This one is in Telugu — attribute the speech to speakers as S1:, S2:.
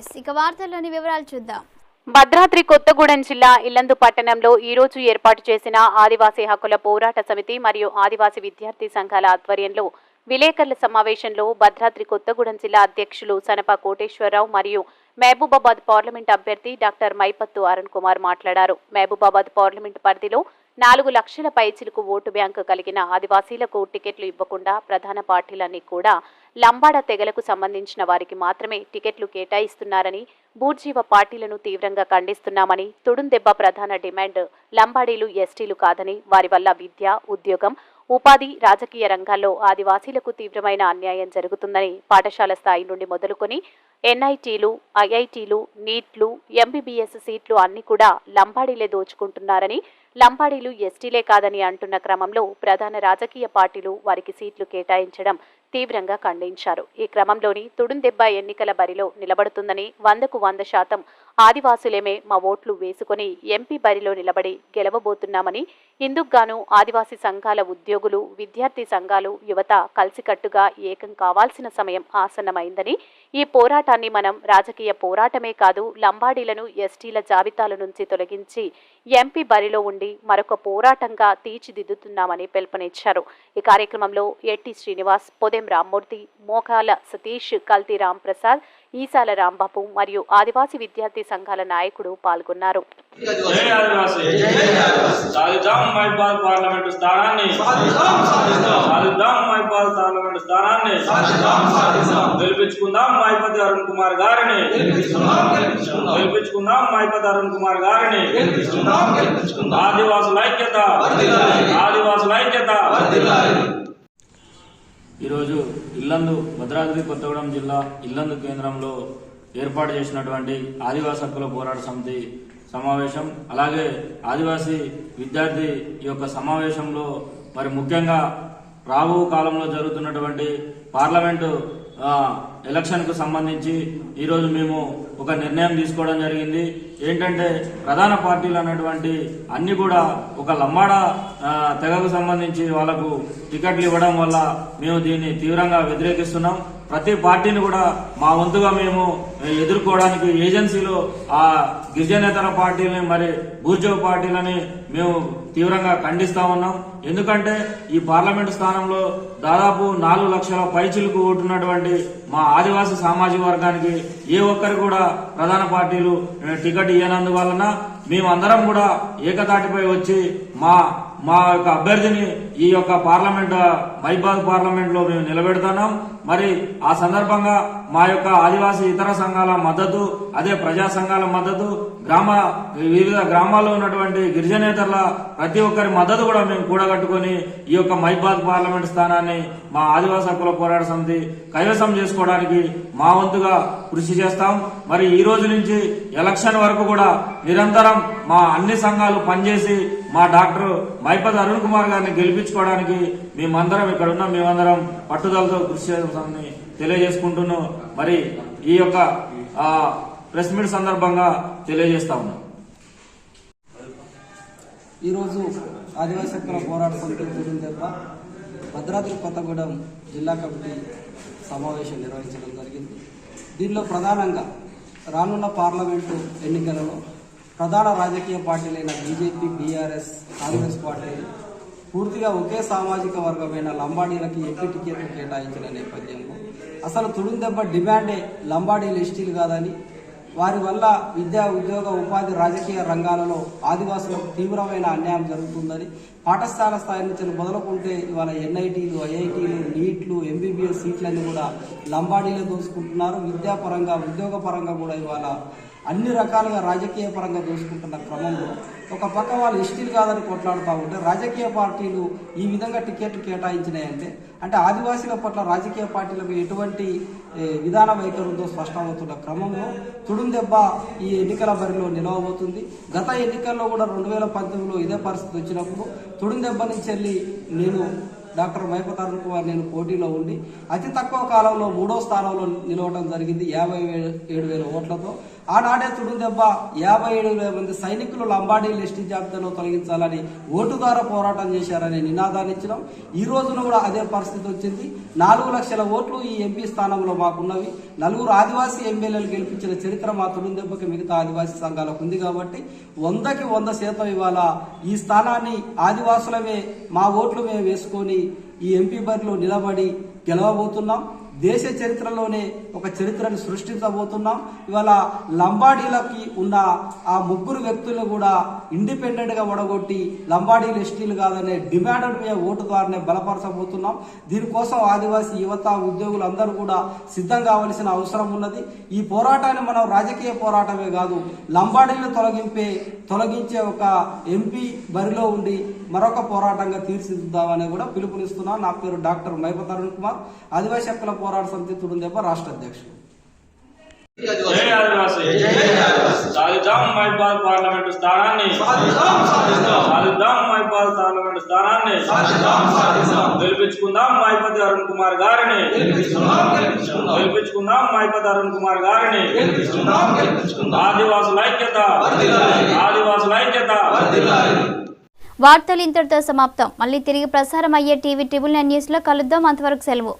S1: న్యూస్ ఇక వార్తల్లోని వివరాలు చూద్దాం.
S2: భద్రాద్రి కొత్తగూడెం జిల్లా ఇల్లందు పట్టణంలో ఈ రోజు ఏర్పాటు చేసిన ఆదివాసీ హక్కుల పోరాట సమితి మరియు ఆదివాసీ విద్యార్థి సంఘాల ఆధ్వర్యంలో విలేకరుల సమావేశంలో భద్రాద్రి కొత్తగూడెం జిల్లా అధ్యక్షులు సనప కోటేశ్వరరావు మరియు మహబూబాబాద్ పార్లమెంట్ అభ్యర్థి డాక్టర్ మైపత్తు అరుణ్ కుమార్ మాట్లాడారు. మహబూబాబాద్ పార్లమెంట్ పరిధిలో నాలుగు లక్షల పైచిలకు ఓటు బ్యాంకు కలిగిన ఆదివాసీలకు టికెట్లు ఇవ్వకుండా ప్రధాన పార్టీలన్నీ కూడా లంబాడ తెగలకు సంబంధించిన వారికి మాత్రమే టికెట్లు కేటాయిస్తున్నారని బూర్జీవ పార్టీలను తీవ్రంగా ఖండిస్తున్నామని తుడుందెబ్బ ప్రధాన డిమాండ్ లంబాడీలు ఎస్టీలు కాదని వారి వల్ల విద్య ఉద్యోగం ఉపాధి రాజకీయ రంగాల్లో ఆదివాసీలకు తీవ్రమైన అన్యాయం జరుగుతుందని పాఠశాల స్థాయి నుండి మొదలుకొని ఎన్ఐటీలు ఐఐటీలు నీట్లు ఎంబీబీఎస్ సీట్లు అన్ని కూడా లంబాడీలే దోచుకుంటున్నారని లంబాడీలు ఎస్టీలే కాదని అంటున్న క్రమంలో ప్రధాన రాజకీయ పార్టీలు వారికి సీట్లు కేటాయించడం తీవ్రంగా ఖండించారు. ఈ క్రమంలోని తుడుందెబ్బ ఎన్నికల బరిలో నిలబడుతుందని వందకు వంద శాతం ఆదివాసులేమే మా ఓట్లు వేసుకొని ఎంపీ బరిలో నిలబడి గెలవబోతున్నామని ఇందుకుగాను ఆదివాసీ సంఘాల ఉద్యోగులు విద్యార్థి సంఘాలు యువత కలిసికట్టుగా ఏకం కావాల్సిన సమయం ఆసన్నమైందని ఈ పోరాటాన్ని మనం రాజకీయ పోరాటమే కాదు లంబాడీలను ఎస్టీల జాబితాల నుంచి తొలగించి ఎంపీ బరిలో ఉండి మరొక పోరాటంగా తీర్చిదిద్దుతున్నామని పిలుపునిచ్చారు. ఈ కార్యక్రమంలో ఎట్టి శ్రీనివాస్ పొదెం రామ్మూర్తి మోకాల సతీష్ కల్తీ రాంప్రసాద్ ఈసాల రాంబాబు మరియు ఆదివాసీ విద్యార్థి సంఘాల నాయకుడు పాల్గొన్నారు.
S3: జై ఆదివాసీ సాధిద్దాం మైపాల్ పార్లమెంటు స్థానాన్ని. సాధిద్దాం మైపాల్ పార్లమెంటు స్థానాన్ని. గెలిపించుకుందాం మైపతి అరుణ్ కుమార్ గారిని. గెలిపించుకుందాం మైపతి అరుణ్ కుమార్ గారిని. ఆదివాసుల ఐక్యత. ఆదివాసుల ఐక్యత.
S4: ఈరోజు ఇల్లందు భద్రాద్రి కొత్తగూడెం జిల్లా ఇల్లందు కేంద్రంలో ఏర్పాటు చేసినటువంటి ఆదివాసీ హక్కుల పోరాట సమితి సమావేశం అలాగే ఆదివాసీ విద్యార్థి ఈ యొక్క సమావేశంలో మరి ముఖ్యంగా రాబో కాలంలో జరుగుతున్నటువంటి పార్లమెంటు ఎలక్షన్కు సంబంధించి ఈరోజు మేము ఒక నిర్ణయం తీసుకోవడం జరిగింది. ఏంటంటే ప్రధాన పార్టీలు అన్నటువంటి అన్ని కూడా ఒక లంబాడ తెగకు సంబంధించి వాళ్ళకు టికెట్లు ఇవ్వడం వల్ల మేము దీన్ని తీవ్రంగా వ్యతిరేకిస్తున్నాం. ప్రతి పార్టీని కూడా మా వంతుగా మేము ఎదుర్కోవడానికి ఏజెన్సీలో ఆ గిరిజనేతర పార్టీలని మరి బూర్జో పార్టీలని మేము తీవ్రంగా ఖండిస్తా ఉన్నాం. ఎందుకంటే ఈ పార్లమెంటు స్థానంలో దాదాపు నాలుగు లక్షల పైచిలకు ఓటున్నటువంటి మా ఆదివాసీ సామాజిక వర్గానికి ఏ ఒక్కరు కూడా ప్రధాన పార్టీలు టికెట్ ఇవ్వనందువలన మేమందరం కూడా ఏకతాటిపై వచ్చి మా మా యొక్క అభ్యర్థిని ఈ యొక్క పార్లమెంట్ మైబాద్ పార్లమెంట్లో మేము నిలబెడుతున్నాం. మరి ఆ సందర్భంగా మా యొక్క ఆదివాసీ ఇతర సంఘాల మద్దతు అదే ప్రజా సంఘాల మద్దతు గ్రామ వివిధ గ్రామాల్లో ఉన్నటువంటి గిరిజనేతరుల ప్రతి ఒక్కరి మద్దతు కూడా మేము కూడగట్టుకొని ఈ యొక్క మైబాద్ పార్లమెంట్ స్థానాన్ని మా ఆదివాసీ హక్కుల పోరాట సమితి కైవసం చేసుకోవడానికి మా వంతుగా కృషి చేస్తాం. మరి ఈ రోజు నుంచి ఎలక్షన్ వరకు కూడా నిరంతరం మా అన్ని సంఘాలు పనిచేసి మా డాక్టర్ మైపతి అరుణ్ కుమార్ గారిని గెలిపించుకోవడానికి మేమందరం ఇక్కడ ఉన్న. మేమందరం పట్టుదలతో కృషి చేస్తామని తెలియజేసుకుంటున్నాం. మరి ఈ యొక్క ప్రెస్ మీట్ సందర్భంగా తెలియజేస్తా ఉన్నాం.
S5: ఈరోజు ఆదివాసీ హక్కుల పోరాట సమితి గురించి భద్రాద్రి కొత్తగూడెం జిల్లా కమిటీ సమావేశం నిర్వహించడం జరిగింది. దీనిలో ప్రధానంగా రానున్న పార్లమెంటు ఎన్నికలలో ప్రధాన రాజకీయ పార్టీలైన బీజేపీ బీఆర్ఎస్ కాంగ్రెస్ పార్టీలు పూర్తిగా ఒకే సామాజిక వర్గమైన లంబాడీలకి ఎంపీ టికెట్లు కేటాయించిన నేపథ్యంలో అసలు తుడుందెబ్బ డిమాండే లంబాడీలు ఎస్టీలు కాదని వారి వల్ల విద్యా ఉద్యోగ ఉపాధి రాజకీయ రంగాలలో ఆదివాసులకు తీవ్రమైన అన్యాయం జరుగుతుందని పాఠశాల స్థాయి నుంచి మొదలుకుంటే ఇవాళ ఎన్ఐటీలు ఐఐటీలు నీట్లు ఎంబీబీఎస్ సీట్లన్నీ కూడా లంబాడీలో దోసుకుంటున్నారు. విద్యాపరంగా ఉద్యోగపరంగా కూడా ఇవాళ అన్ని రకాలుగా రాజకీయ పరంగా దోసుకుంటున్న క్రమంలో ఒక పక్క వాళ్ళు ఇష్టిలు కాదని కొట్లాడుతూ ఉంటే రాజకీయ పార్టీలు ఈ విధంగా టికెట్లు కేటాయించినాయంటే అంటే ఆదివాసీల పట్ల రాజకీయ పార్టీలకు ఎటువంటి విధాన వైఖరులతో స్పష్టమవుతున్న క్రమంలో తుడుందెబ్బ ఈ ఎన్నికల బరిలో నిలవబోతుంది. గత ఎన్నికల్లో కూడా రెండు వేల పంతొమ్మిదిలో ఇదే పరిస్థితి వచ్చినప్పుడు తుడుందెబ్బ నుంచి వెళ్ళి నేను డాక్టర్ మైపతారణ కుమార్ నేను పోటీలో ఉండి అతి తక్కువ కాలంలో మూడో స్థానంలో నిలవడం జరిగింది యాభై ఏడు వేల ఓట్లతో. ఆనాడే తుడుదెబ్బ యాభై ఏడు వేల మంది సైనికులు లంబాడీ లిస్టు జాబితాలో తొలగించాలని ఓటు ద్వారా పోరాటం చేశారని నినాదాన్ని ఇచ్చినాం. ఈ రోజున కూడా అదే పరిస్థితి వచ్చింది. నాలుగు లక్షల ఓట్లు ఈ ఎంపీ స్థానంలో మాకున్నవి. నలుగురు ఆదివాసీ ఎమ్మెల్యేలు గెలిపించిన చరిత్ర మా తుడుదెబ్బకి మిగతా ఆదివాసీ సంఘాలకు ఉంది కాబట్టి వందకి వంద శాతం ఇవాళ ఈ స్థానాన్ని ఆదివాసులమే మా ఓట్లు మేము వేసుకొని ఈ ఎంపీ బరిలో నిలబడి గెలవబోతున్నాం. దేశ చరిత్రలోనే ఒక చరిత్రను సృష్టించబోతున్నాం. ఇవాళ లంబాడీలకి ఉన్న ఆ ముగ్గురు వ్యక్తులు కూడా ఇండిపెండెంట్గా ఒడగొట్టి లంబాడీలు ఎస్టీలు కాదనే డిమాండ్ మీద ఓటు ద్వారానే బలపరచబోతున్నాం. దీనికోసం ఆదివాసీ యువత ఉద్యోగులు అందరూ కూడా సిద్ధం కావలసిన అవసరం ఉన్నది. ఈ పోరాటాన్ని మనం రాజకీయ పోరాటమే కాదు లంబాడీలు తొలగింపే తొలగించే ఒక ఎంపీ బరిలో ఉండి మరొక పోరాటంగా తీర్చిదిద్దామని కూడా పిలుపునిస్తున్నాం. నా పేరు డాక్టర్ మైపతరుణ్ కుమార్. ఆదివాసీ హక్కుల పోరాట సమితి తుడుందెబ్బ రాష్ట్ర అధ్యక్షుడు.
S4: జై ఆదివాసీ సాధిద్దాం మైబాద్ పార్లమెంటు స్థానాన్ని. సాధిద్దాం మైబాద్ పార్లమెంటు స్థానాన్ని. గెలిపించుకుందాం మైపతి అరుణ్ కుమార్ గారిని. గెలిపించుకుందాం మైపతి అరుణ్ కుమార్ గారిని. ఆదివాసుల ఐక్యత. ఆదివాసుల ఐక్యత.
S1: వార్తలు ఇంతటితో సమాప్తం. మళ్ళీ తిరిగి ప్రసారం అయ్యే టీవీ ట్రిబుల్ నైన్ న్యూస్లో కలుద్దాం. అంతవరకు సెలవు.